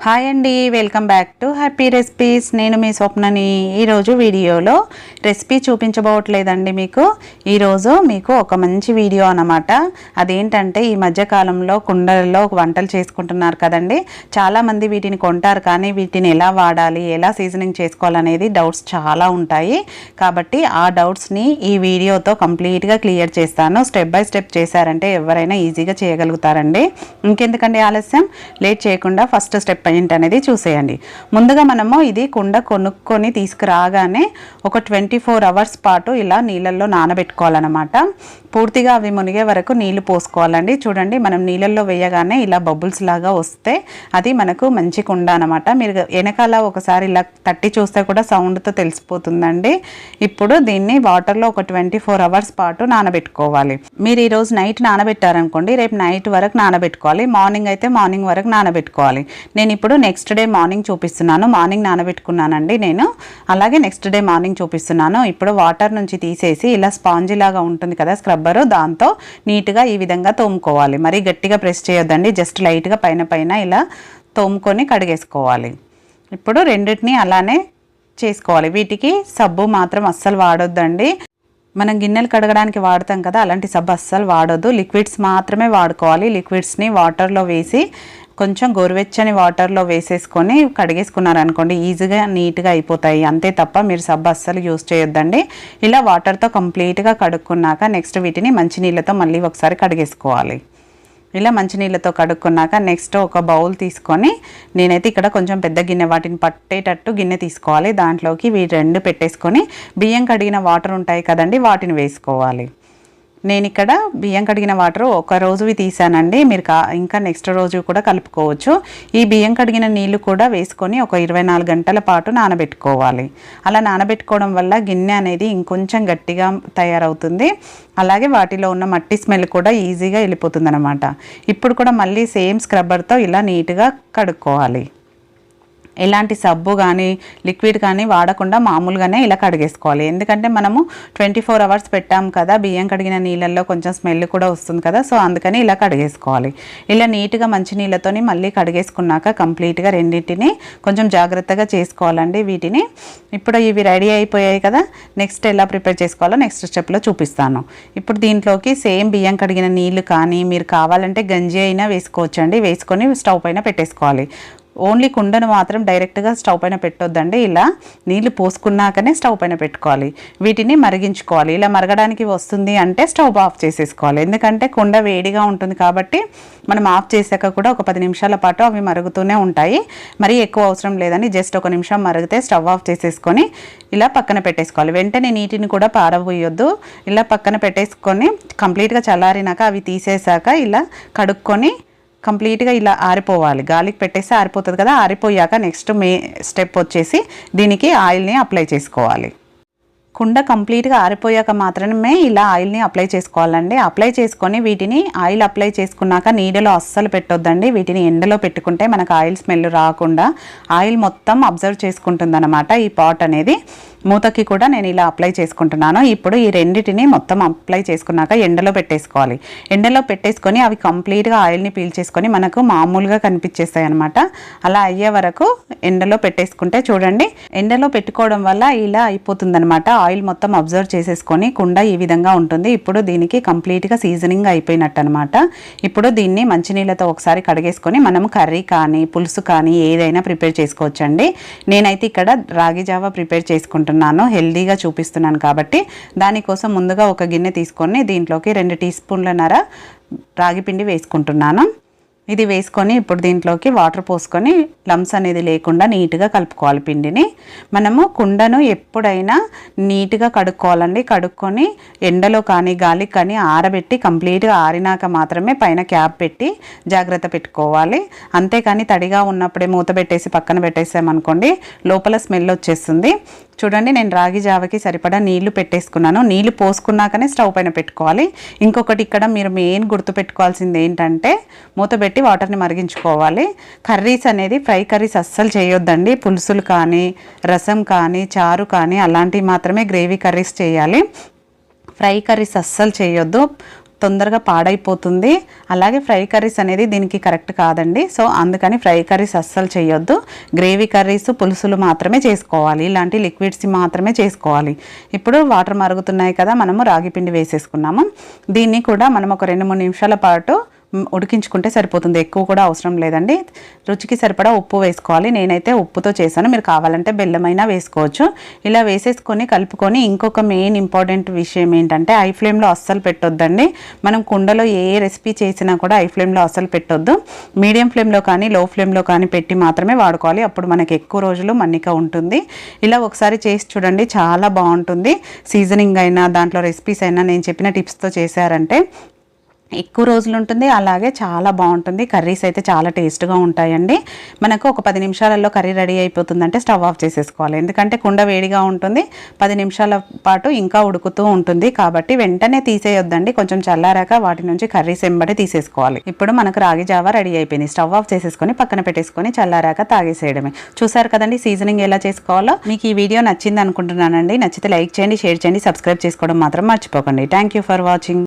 Hi అండి welcome back to happy recipes నేను మీ స్వప్నని ఈరోజు వీడియోలో రెసిపీ చూపించబోవట్లేదండి మీకు. ఈరోజు మీకు ఒక మంచి వీడియో అనమాట అదేంటంటే ఈ మధ్యకాలంలో కుండలలో వంటలు చేసుకుంటున్నారు కదండి. చాలామంది వీటిని కొంటారు కానీ వీటిని ఎలా వాడాలి ఎలా సీజనింగ్ చేసుకోవాలనేది డౌట్స్ చాలా ఉంటాయి. కాబట్టి ఆ డౌట్స్ని ఈ వీడియోతో కంప్లీట్గా క్లియర్ చేస్తాను. స్టెప్ బై స్టెప్ చేశారంటే ఎవరైనా ఈజీగా చేయగలుగుతారండి. ఇంకెందుకండి ఆలస్యం? లేట్ చేయకుండా ఫస్ట్ స్టెప్ ఏంటనేది చూసేయండి. ముందుగా మనము ఇది కుండ కొనుక్కొని తీసుకురాగానే ఒక ట్వంటీ ఫోర్ అవర్స్ పాటు ఇలా నీళ్ళల్లో నానబెట్టుకోవాలన్నమాట. పూర్తిగా అవి మునిగే వరకు నీళ్ళు పోసుకోవాలండి. చూడండి మనం నీళ్ళల్లో వేయగానే ఇలా బబుల్స్ లాగా వస్తే అది మనకు మంచి కుండ అనమాట మీరు వెనకాల ఒకసారి ఇలా తట్టి చూస్తే కూడా సౌండ్తో తెలిసిపోతుందండి. ఇప్పుడు దీన్ని వాటర్లో ఒక ట్వంటీ ఫోర్ అవర్స్ పాటు నానబెట్టుకోవాలి. మీరు ఈరోజు నైట్ నానబెట్టారనుకోండి రేపు నైట్ వరకు నానబెట్టుకోవాలి. మార్నింగ్ అయితే మార్నింగ్ వరకు నానబెట్టుకోవాలి. నేను ఇప్పుడు నెక్స్ట్ డే మార్నింగ్ చూపిస్తున్నాను. మార్నింగ్ నానబెట్టుకున్నానండి నేను. అలాగే నెక్స్ట్ డే మార్నింగ్ చూపిస్తున్నాను. ఇప్పుడు వాటర్ నుంచి తీసేసి ఇలా స్పాంజీ లాగా ఉంటుంది కదా స్క్రబ్బరు దాంతో నీట్గా ఈ విధంగా తోముకోవాలి. మరీ గట్టిగా ప్రెస్ చేయొద్దండి. జస్ట్ లైట్గా పైన పైన ఇలా తోముకొని కడిగేసుకోవాలి. ఇప్పుడు రెండింటిని అలానే చేసుకోవాలి. వీటికి సబ్బు మాత్రం అస్సలు వాడొద్దండి. మనం గిన్నెలు కడగడానికి వాడతాం కదా అలాంటి సబ్బు అస్సలు వాడొద్దు. లిక్విడ్స్ మాత్రమే వాడుకోవాలి. లిక్విడ్స్ని వాటర్లో వేసి కొంచెం గోరువెచ్చని వాటర్లో వేసేసుకొని కడిగేసుకున్నారనుకోండి ఈజీగా నీట్గా అయిపోతాయి. అంతే తప్ప మీరు సబ్బు అస్సలు యూస్ చేయొద్దండి. ఇలా వాటర్తో కంప్లీట్గా కడుక్కున్నాక నెక్స్ట్ వీటిని మంచినీళ్ళతో మళ్ళీ ఒకసారి కడిగేసుకోవాలి. ఇలా మంచినీళ్ళతో కడుక్కున్నాక నెక్స్ట్ ఒక బౌల్ తీసుకొని నేనైతే ఇక్కడ కొంచెం పెద్ద గిన్నె వాటిని పట్టేటట్టు గిన్నె తీసుకోవాలి. దాంట్లోకి ఇవి రెండు పెట్టేసుకొని బియ్యం కడిగిన వాటర్ ఉంటాయి కదండి వాటిని వేసుకోవాలి. నేను ఇక్కడ బియ్యం కడిగిన వాటర్ ఒక రోజువి తీసానండి మీరు కా ఇంకా నెక్స్ట్ రోజు కూడా కలుపుకోవచ్చు. ఈ బియ్యం కడిగిన నీళ్ళు కూడా వేసుకొని ఒక ఇరవై నాలుగు గంటల పాటు నానబెట్టుకోవాలి. అలా నానబెట్టుకోవడం వల్ల గిన్నె అనేది ఇంకొంచెం గట్టిగా తయారవుతుంది. అలాగే వాటిలో ఉన్న మట్టి స్మెల్ కూడా ఈజీగా వెళ్ళిపోతుంది ఇప్పుడు కూడా మళ్ళీ సేమ్ స్క్రబ్బర్తో ఇలా నీట్గా కడుక్కోవాలి. ఎలాంటి సబ్బు కానీ లిక్విడ్ కానీ వాడకుండా మామూలుగానే ఇలా కడిగేసుకోవాలి. ఎందుకంటే మనము ట్వంటీ ఫోర్ అవర్స్ పెట్టాం కదా బియ్యం కడిగిన నీళ్ళల్లో కొంచెం స్మెల్ కూడా వస్తుంది కదా సో అందుకని ఇలా కడిగేసుకోవాలి. ఇలా నీట్గా మంచి నీళ్ళతోని మళ్ళీ కడిగేసుకున్నాక కంప్లీట్గా రెండింటిని కొంచెం జాగ్రత్తగా చేసుకోవాలండి వీటిని. ఇప్పుడు ఇవి రెడీ అయిపోయాయి కదా నెక్స్ట్ ఎలా ప్రిపేర్ చేసుకోవాలో నెక్స్ట్ స్టెప్లో చూపిస్తాను. ఇప్పుడు దీంట్లోకి సేమ్ బియ్యం కడిగిన నీళ్ళు కానీ మీరు కావాలంటే గంజి అయినా వేసుకోవచ్చండి. వేసుకొని స్టవ్ పైన పెట్టేసుకోవాలి. ఓన్లీ కుండను మాత్రం డైరెక్ట్గా స్టవ్ పైన పెట్టొద్దండి. ఇలా నీళ్ళు పోసుకున్నాకనే స్టవ్ పైన పెట్టుకోవాలి. వీటిని మరిగించుకోవాలి. ఇలా మరగడానికి వస్తుంది అంటే స్టవ్ ఆఫ్ చేసేసుకోవాలి. ఎందుకంటే కుండ వేడిగా ఉంటుంది కాబట్టి మనం ఆఫ్ చేసాక కూడా ఒక పది నిమిషాల పాటు అవి మరుగుతూనే ఉంటాయి. మరీ ఎక్కువ అవసరం లేదని జస్ట్ ఒక నిమిషం మరిగితే స్టవ్ ఆఫ్ చేసేసుకొని ఇలా పక్కన పెట్టేసుకోవాలి. వెంటనే నీటిని కూడా పారబోయొద్దు. ఇలా పక్కన పెట్టేసుకొని కంప్లీట్గా చల్లారినాక అవి తీసేసాక ఇలా కడుక్కొని కంప్లీట్గా ఇలా ఆరిపోవాలి. గాలికి పెట్టేసి ఆరిపోతుంది కదా ఆరిపోయాక నెక్స్ట్ మే స్టెప్ వచ్చేసి దీనికి ఆయిల్ని అప్లై చేసుకోవాలి. కుండ కంప్లీట్గా ఆరిపోయాక మాత్రమే ఇలా ఆయిల్ని అప్లై చేసుకోవాలండి. అప్లై చేసుకొని వీటిని ఆయిల్ అప్లై చేసుకున్నాక నీడలో అస్సలు పెట్టొద్దండి. వీటిని ఎండలో పెట్టుకుంటే మనకు ఆయిల్ స్మెల్ రాకుండా ఆయిల్ మొత్తం అబ్జర్వ్ చేసుకుంటుంది ఈ పాట్ అనేది. మూతకి కూడా నేను ఇలా అప్లై చేసుకుంటున్నాను. ఇప్పుడు ఈ రెండింటిని మొత్తం అప్లై చేసుకున్నాక ఎండలో పెట్టేసుకోవాలి. ఎండలో పెట్టేసుకొని అవి కంప్లీట్గా ఆయిల్ని పీల్చేసుకొని మనకు మామూలుగా కనిపించేస్తాయి అనమాట అలా అయ్యే వరకు ఎండలో పెట్టేసుకుంటే చూడండి. ఎండలో పెట్టుకోవడం వల్ల ఇలా అయిపోతుందనమాట ఆయిల్ మొత్తం అబ్జర్వ్ చేసేసుకొని కుండ ఈ విధంగా ఉంటుంది. ఇప్పుడు దీనికి కంప్లీట్గా సీజనింగ్ అయిపోయినట్టు అనమాట ఇప్పుడు దీన్ని మంచినీళ్ళతో ఒకసారి కడిగేసుకొని మనం కర్రీ కానీ పులుసు కానీ ఏదైనా ప్రిపేర్ చేసుకోవచ్చండి. నేనైతే ఇక్కడ రాగి జావా ప్రిపేర్ చేసుకుంటున్నాను. హెల్దీగా చూపిస్తున్నాను కాబట్టి. దానికోసం ముందుగా ఒక గిన్నె తీసుకొని దీంట్లోకి రెండు టీ స్పూన్లన్నర రాగి పిండి వేసుకుంటున్నాను. ఇది వేసుకొని ఇప్పుడు దీంట్లోకి వాటర్ పోసుకొని లమ్స్ అనేది లేకుండా నీట్గా కలుపుకోవాలి పిండిని. మనము కుండను ఎప్పుడైనా నీట్గా కడుక్కోవాలండి. కడుక్కొని ఎండలో కానీ గాలికి కానీ ఆరబెట్టి కంప్లీట్గా ఆరినాక మాత్రమే పైన క్యాప్ పెట్టి జాగ్రత్త పెట్టుకోవాలి. అంతేకాని తడిగా ఉన్నప్పుడే మూత పెట్టేసి పక్కన పెట్టేసామనుకోండి లోపల స్మెల్ వచ్చేస్తుంది. చూడండి నేను రాగి జావకి సరిపడా నీళ్ళు పెట్టేసుకున్నాను. నీళ్ళు పోసుకున్నాకనే స్టవ్ పైన పెట్టుకోవాలి. ఇంకొకటి ఇక్కడ మీరు మెయిన్ గుర్తు పెట్టుకోవాల్సింది ఏంటంటే మూత పెట్టి వాటర్ని మరిగించుకోవాలి. కర్రీస్ అనేది ఫ్రై కర్రీస్ అస్సలు చేయొద్దండి. పులుసులు కానీ రసం కానీ చారు కానీ అలాంటివి మాత్రమే గ్రేవీ కర్రీస్ చేయాలి. ఫ్రై కర్రీస్ అస్సలు చేయొద్దు. తొందరగా పాడైపోతుంది. అలాగే ఫ్రై కర్రీస్ అనేది దీనికి కరెక్ట్ కాదండి. సో అందుకని ఫ్రై కర్రీస్ అస్సలు చేయొద్దు. గ్రేవీ కర్రీస్ పులుసులు మాత్రమే చేసుకోవాలి. ఇలాంటి లిక్విడ్స్ మాత్రమే చేసుకోవాలి. ఇప్పుడు వాటర్ మరుగుతున్నాయి కదా మనము రాగి పిండి వేసేసుకున్నాము. దీన్ని కూడా మనం ఒక రెండు మూడు నిమిషాల పాటు ఉడికించుకుంటే సరిపోతుంది. ఎక్కువ కూడా అవసరం లేదండి. రుచికి సరిపడా ఉప్పు వేసుకోవాలి. నేనైతే ఉప్పుతో చేశాను. మీరు కావాలంటే బెల్లమైనా వేసుకోవచ్చు. ఇలా వేసేసుకొని కలుపుకొని ఇంకొక మెయిన్ ఇంపార్టెంట్ విషయం ఏంటంటే ఐ ఫ్లేమ్లో అస్సలు పెట్టొద్దండి. మనం కుండలో ఏ రెసిపీ చేసినా కూడా ఐ ఫ్లేమ్లో అస్సలు పెట్టొద్దు. మీడియం ఫ్లేమ్లో కానీ లో ఫ్లేమ్లో కానీ పెట్టి మాత్రమే వాడుకోవాలి. అప్పుడు మనకి ఎక్కువ రోజులు మన్నిక ఉంటుంది. ఇలా ఒకసారి చేసి చూడండి. చాలా బాగుంటుంది. సీజనింగ్ అయినా దాంట్లో రెసిపీస్ అయినా నేను చెప్పిన టిప్స్తో చేశారంటే ఎక్కువ రోజులు ఉంటుంది. అలాగే చాలా బాగుంటుంది. కర్రీస్ అయితే చాలా టేస్ట్గా ఉంటాయండి. మనకు ఒక పది నిమిషాలలో కర్రీ రెడీ అయిపోతుందంటే స్టవ్ ఆఫ్ చేసేసుకోవాలి. ఎందుకంటే కుండ వేడిగా ఉంటుంది. పది నిమిషాల పాటు ఇంకా ఉడుకుతూ ఉంటుంది. కాబట్టి వెంటనే తీసేయొద్దండి. కొంచెం చల్లారాక వాటి నుంచి కర్రీస్ ఎంబడి తీసేసుకోవాలి. ఇప్పుడు మనకు రాగి జావా రెడీ అయిపోయింది. స్టవ్ ఆఫ్ చేసేసుకొని పక్కన పెట్టేసుకొని చల్లారాక తాగేసేయడమే. చూసారు కదండి సీజనింగ్ ఎలా చేసుకోవాలో? మీకు ఈ వీడియో నచ్చింది అనుకుంటున్నానండి. నచ్చితే లైక్ చేయండి షేర్ చేయండి సబ్స్క్రైబ్ చేసుకోవడం మాత్రం మర్చిపోకండి. Thank you for watching.